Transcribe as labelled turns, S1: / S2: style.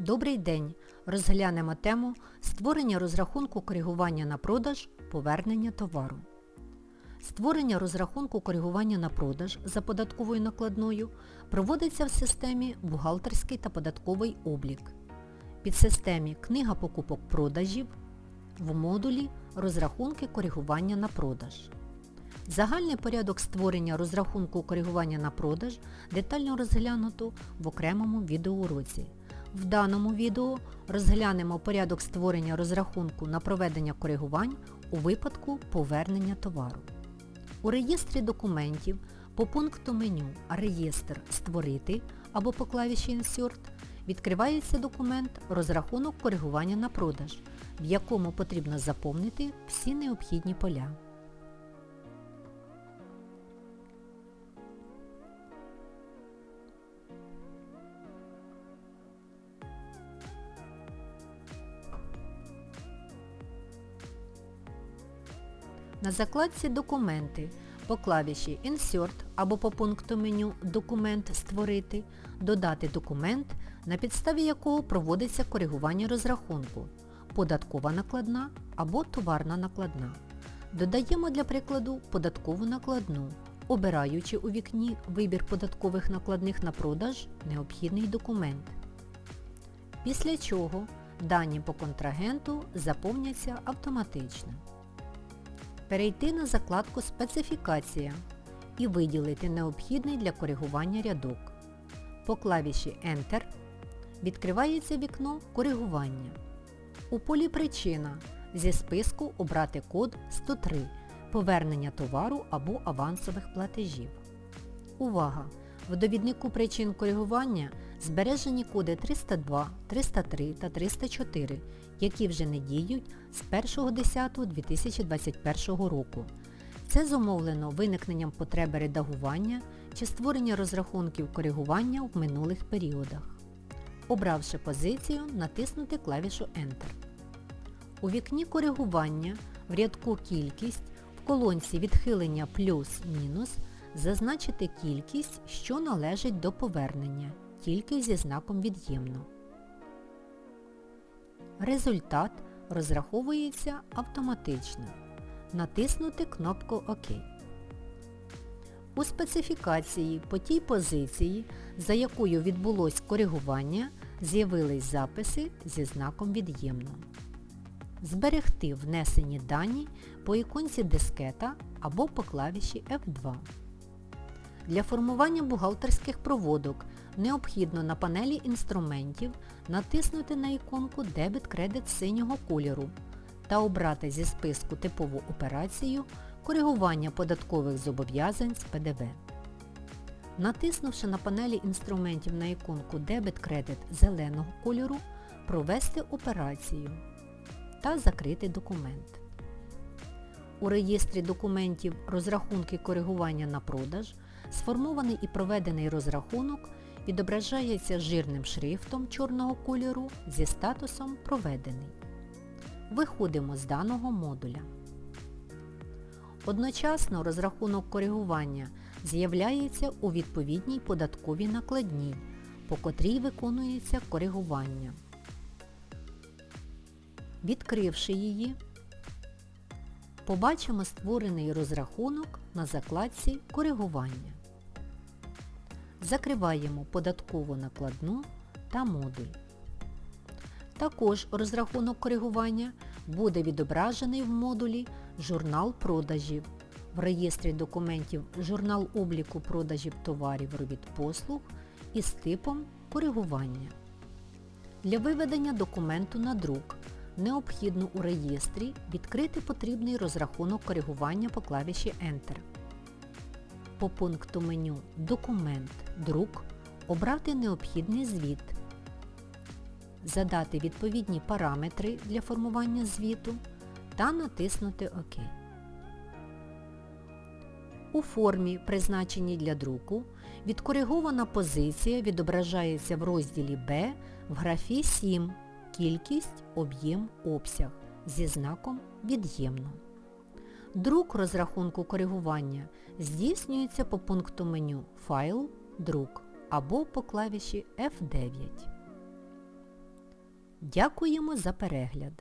S1: Добрий день! Розглянемо тему створення розрахунку коригування на продаж, повернення товару. Створення розрахунку коригування на продаж за податковою накладною проводиться в системі бухгалтерський та податковий облік. Підсистемі Книга покупок продажів в модулі Розрахунки коригування на продаж. Загальний порядок створення розрахунку коригування на продаж детально розглянуто в окремому відеоуроці. В даному відео розглянемо порядок створення розрахунку на проведення коригувань у випадку повернення товару. У реєстрі документів по пункту меню Реєстр Створити або по клавіші Insert відкривається документ Розрахунок коригування на продаж, в якому потрібно заповнити всі необхідні поля. На закладці Документи по клавіші Insert або по пункту меню Документ Створити додати документ, на підставі якого проводиться коригування розрахунку податкова накладна або товарна накладна. Додаємо для прикладу податкову накладну, обираючи у вікні Вибір податкових накладних на продаж необхідний документ. Після чого дані по контрагенту заповняться автоматично перейти на закладку Специфікація і виділити необхідний для коригування рядок. По клавіші Enter відкривається вікно Коригування. У полі Причина зі списку обрати код 103 Повернення товару або авансових платежів. Увага! В довіднику причин коригування збережені коди 302, 303 та 304, які вже не діють з 1.10.2021 року. Це зумовлено виникненням потреби редагування чи створення розрахунків коригування в минулих періодах. Обравши позицію, натиснути клавішу Enter. У вікні коригування в рядку Кількість в колонці Відхилення плюс-мінус зазначити кількість, що належить до повернення, тільки зі знаком від'ємно. Результат розраховується автоматично. Натиснути кнопку ОК. У специфікації по тій позиції, за якою відбулось коригування, з'явились записи зі знаком від'ємно. Зберегти внесені дані по іконці дискета або по клавіші F2. Для формування бухгалтерських проводок необхідно на панелі інструментів натиснути на іконку Дебет-кредит синього кольору та обрати зі списку типову операцію коригування податкових зобов'язань з ПДВ. Натиснувши на панелі інструментів на іконку Дебет-кредит зеленого кольору, провести операцію та закрити документ. У реєстрі документів розрахунки коригування на продаж Сформований і проведений розрахунок відображається жирним шрифтом чорного кольору зі статусом Проведений. Виходимо з даного модуля. Одночасно розрахунок коригування з'являється у відповідній податковій накладній, по котрій виконується коригування. Відкривши її, побачимо створений розрахунок на закладці Коригування закриваємо податкову накладну та модуль. Також розрахунок коригування буде відображений в модулі Журнал продажів. В реєстрі документів Журнал обліку продажів товарів робіт послуг із типом коригування. Для виведення документу на друк необхідно у реєстрі відкрити потрібний розрахунок коригування по клавіші Enter по пункту меню Документ, друк обрати необхідний звіт, задати відповідні параметри для формування звіту та натиснути ОК. У формі, призначеній для друку, відкоригована позиція відображається в розділі Б в графі 7 Кількість, об'єм, обсяг зі знаком від'ємно. Друк розрахунку коригування здійснюється по пункту меню Файл, Друк або по клавіші F9. Дякуємо за перегляд!